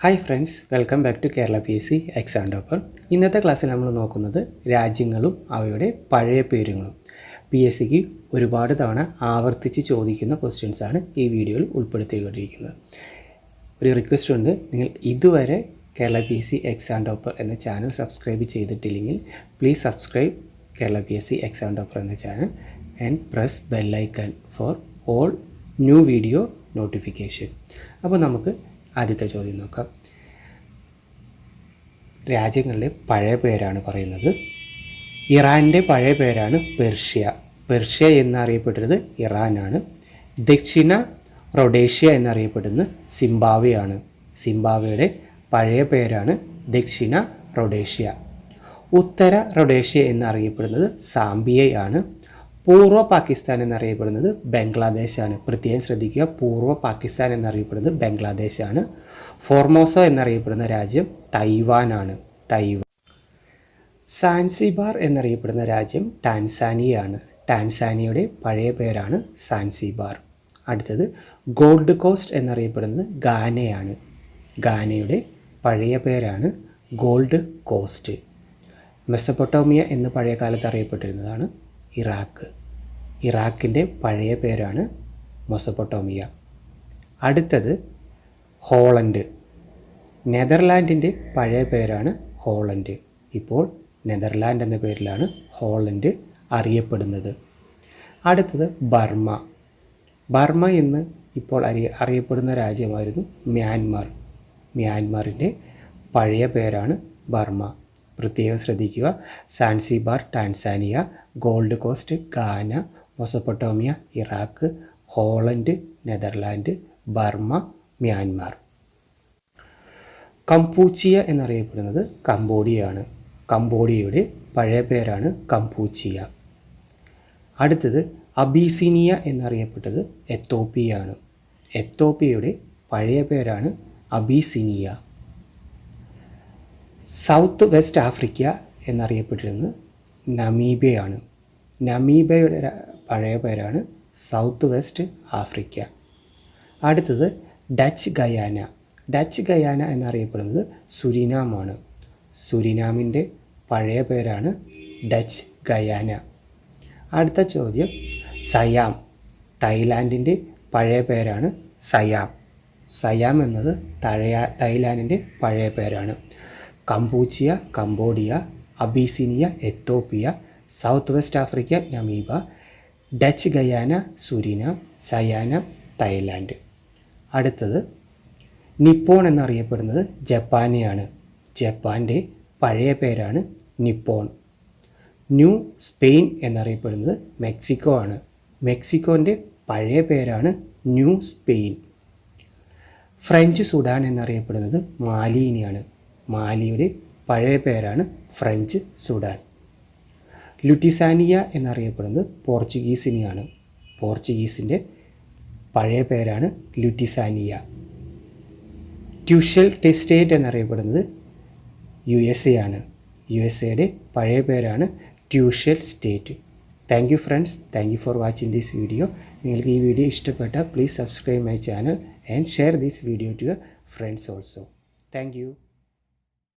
Hi friends welcome back to Kerala P S C exam topper ഇന്നത്തെ ക്ലാസ്സിൽ നമ്മൾ നോക്കുന്നത് രാജ്യങ്ങളും അവയുടെ പഴയ പേരുകളും. പി എസ് സിക്ക് ഒരുപാട് തവണ ആവർത്തിച്ച് ചോദിക്കുന്ന ക്വസ്റ്റ്യൻസാണ് ഈ വീഡിയോയിൽ ഉൾപ്പെടുത്തിക്കൊണ്ടിരിക്കുന്നത്. ഒരു റിക്വസ്റ്റ് ഉണ്ട് നിങ്ങൾ ഇതുവരെ Kerala P S C exam topper എന്ന ചാനൽ സബ്സ്ക്രൈബ് ചെയ്തിട്ടില്ലെങ്കിൽ please subscribe Kerala P S C exam topper എന്ന channel and press bell icon for all new video notification അപ്പോൾ നമുക്ക് ആദ്യത്തെ ചോദ്യം നോക്കാം. രാജ്യങ്ങളുടെ പഴയ പേരാണ് പറയുന്നത്. ഇറാന്റെ പഴയ പേരാണ് പെർഷ്യ. പെർഷ്യ എന്നറിയപ്പെടുന്നത് ഇറാനാണ്. ദക്ഷിണ റൊഡേഷ്യ എന്നറിയപ്പെടുന്നത് സിംബാബ്വെയാണ്. സിംബാബ്വെയുടെ പഴയ പേരാണ് ദക്ഷിണ റൊഡേഷ്യ. ഉത്തര റൊഡേഷ്യ എന്നറിയപ്പെടുന്നത് സാംബിയയാണ്. പൂർവ പാകിസ്ഥാൻ എന്നറിയപ്പെടുന്നത് ബംഗ്ലാദേശാണ്. പ്രത്യേകം ശ്രദ്ധിക്കുക പൂർവ പാകിസ്ഥാൻ എന്നറിയപ്പെടുന്നത് ബംഗ്ലാദേശാണ്. ഫോർമോസ എന്നറിയപ്പെടുന്ന രാജ്യം തൈവാനാണ്. തൈവാൻ സാൻസിബാർ എന്നറിയപ്പെടുന്ന രാജ്യം ടാൻസാനിയയാണ്. ടാൻസാനിയയുടെ പഴയ പേരാണ് സാൻസിബാർ. അടുത്തത് ഗോൾഡ് കോസ്റ്റ് എന്നറിയപ്പെടുന്നത് ഗാനയാണ്. ഗാനയുടെ പഴയ പേരാണ് ഗോൾഡ് കോസ്റ്റ്. മെസ്സപ്പൊട്ടോമിയ എന്ന് പഴയ കാലത്ത് അറിയപ്പെട്ടിരുന്നതാണ്. ഇറാഖ്. ഇറാഖിന്റെ പഴയ പേരാണ് മൊസപ്പൊട്ടോമിയ. അടുത്തത് ഹോളണ്ട്. നെതർലാൻഡിന്റെ പഴയ പേരാണ് ഹോളണ്ട്. ഇപ്പോൾ നെതർലാൻഡ് എന്ന പേരിലാണ് ഹോളണ്ട് അറിയപ്പെടുന്നത്. അടുത്തത് ബർമ്മ ബർമ്മ എന്ന് ഇപ്പോൾ അറിയ അറിയപ്പെടുന്ന രാജ്യമായിരുന്നു മ്യാൻമാർ. മ്യാൻമാറിന്റെ പഴയ പേരാണ് ബർമ്മ പ്രത്യേകം ശ്രദ്ധിക്കുക. Zanzibar Tanzania Gold Coast Ghana Mesopotamia Iraq Holland Netherland Burma Myanmar. Kampuchea എന്നറിയപ്പെടുന്നത് കംബോഡിയയാണ്. കംബോഡിയയുടെ പഴയ പേരാണ് കംപൂച്ചിയ. അടുത്തത് അബീസിനിയ എന്നറിയപ്പെട്ടത് എത്തോപ്പിയാണ്. എത്തോപ്പിയയുടെ പഴയ പേരാണ് അബീസിനിയ. സൗത്ത് വെസ്റ്റ് ആഫ്രിക്ക എന്നറിയപ്പെട്ടിരുന്നത് നമീബയാണ്. നമീബയുടെ പഴയ പേരാണ് സൗത്ത് വെസ്റ്റ് ആഫ്രിക്ക. അടുത്തത് ഡച്ച് ഗയാന. ഡച്ച് ഗയാന എന്നറിയപ്പെടുന്നത് സുരിനാമാണ്. സുരിനാമിന്റെ പഴയ പേരാണ് ഡച്ച് ഗയാന. അടുത്ത ചോദ്യം സയാം. തായ്ലാൻഡിന്റെ പഴയ പേരാണ് സയാം. സയാം എന്നത് തഴയ തായ്ലാൻഡിന്റെ പഴയ പേരാണ്. Kampuchea Cambodia Abyssinia Ethiopia South West Africa Namibia Dutch Guiana Surinam Siam Thailand അടുത്തത് നിപ്പോൺ എന്നറിയപ്പെടുന്നത് ജപ്പാനെയാണ്. ജപ്പാന്റെ പഴയ പേരാണ് നിപ്പോൺ. ന്യൂ സ്പെയിൻ എന്നറിയപ്പെടുന്നത് മെക്സിക്കോ ആണ്. മെക്സിക്കോന്റെ പഴയ പേരാണ് ന്യൂ സ്പെയിൻ. ഫ്രഞ്ച് സുഡാൻ എന്നറിയപ്പെടുന്നത് മാലിനെയാണ്. മാലിയുടെ പഴയ പേരാണ് ഫ്രഞ്ച് സുഡാൻ. ലുറ്റിസാനിയ എന്നറിയപ്പെടുന്നത് പോർച്ചുഗീസിനെയാണ്. പോർച്ചുഗീസിന്റെ പഴയ പേരാണ് ലുറ്റിസാനിയ. ട്യൂഷൽ ടെസ്റ്റേറ്റ് എന്നറിയപ്പെടുന്നത് യു എസ് എ ആണ് യു എസ് എയുടെ പഴയ പേരാണ് ട്യൂഷൽ state. Thank you friends. Thank you for watching this video. നിങ്ങൾക്ക് ഈ വീഡിയോ ഇഷ്ടപ്പെട്ടാൽ please subscribe my channel and share this video to your friends also. Thank